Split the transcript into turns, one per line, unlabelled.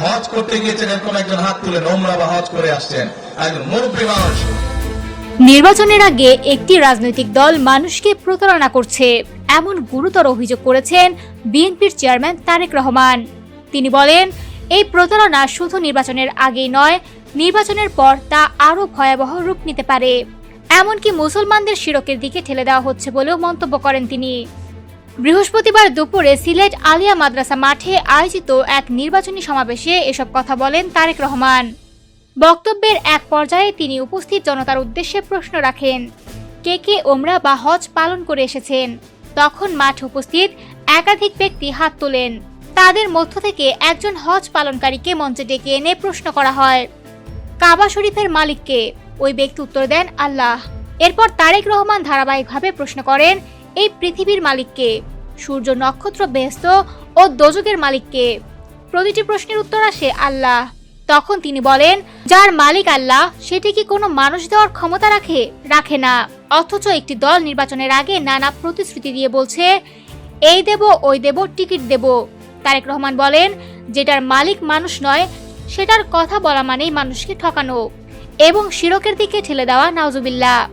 হজ করতে গিয়েছেন এরকম একজন হাত তুলে নোমরা বা হজ করে আসছেন, একজন মুরব্বী মানুষ।
নির্বাচনের আগে একটি রাজনৈতিক দল মানুষকে প্রতারণা করছে। এমন গুরুতর অভিযোগ করেছেন বিএনপির চেয়ারম্যান তারেক রহমান। তিনি বলেন, এই প্রতারণা শুধু নির্বাচনের আগেই নয়, নির্বাচনের পর তা আরও ভয়াবহ রূপ নিতে পারে। এমনকি মুসলমানদের শিরকের দিকে ঠেলে দেওয়া হচ্ছে বলেও মন্তব্য করেন তিনি। বৃহস্পতিবার দুপুরে সিলেট আলিয়া মাদ্রাসা মাঠে আয়োজিত এক নির্বাচনী সমাবেশে এসব কথা বলেন তারেক রহমান। বক্তব্যের এক পর্যায়ে তিনি উপস্থিত জনতার উদ্দেশ্যে প্রশ্ন রাখেন, কে কে ওমরা বা হজ পালন করে এসেছেন? তখন মাঠ উপস্থিত একাধিক ব্যক্তি হাত তোলেন। তাদের মধ্য থেকে একজন হজ পালনকারীকে মঞ্চে ডেকে এনে প্রশ্ন করা হয়, কাবা শরীফের মালিককে? ওই ব্যক্তি উত্তর দেন, আল্লাহ। এরপর তারেক রহমান ধারাবাহিকভাবে প্রশ্ন করেন এই পৃথিবীর মালিককে? সূর্য নক্ষত্র বেহস্ত ও দোজকের মালিককে? প্রতিটি প্রশ্নের উত্তর আসে আল্লাহ। তখন তিনি বলেন, যার মালিক আল্লাহ, সেটি কি কোনো মানুষ দেওয়ার ক্ষমতা রাখে? রাখে না। অথচ একটি দল নির্বাচনের আগে নানা প্রতিশ্রুতি দিয়ে বলছে, এই দেব, ওই দেব, টিকিট দেব। তারেক রহমান বলেন, যেটার মালিক মানুষ নয়, সেটার কথা বলা মানেই মানুষকে ঠকানো এবং শিরকের দিকে ঠেলে দেওয়া, নাউজুবিল্লাহ।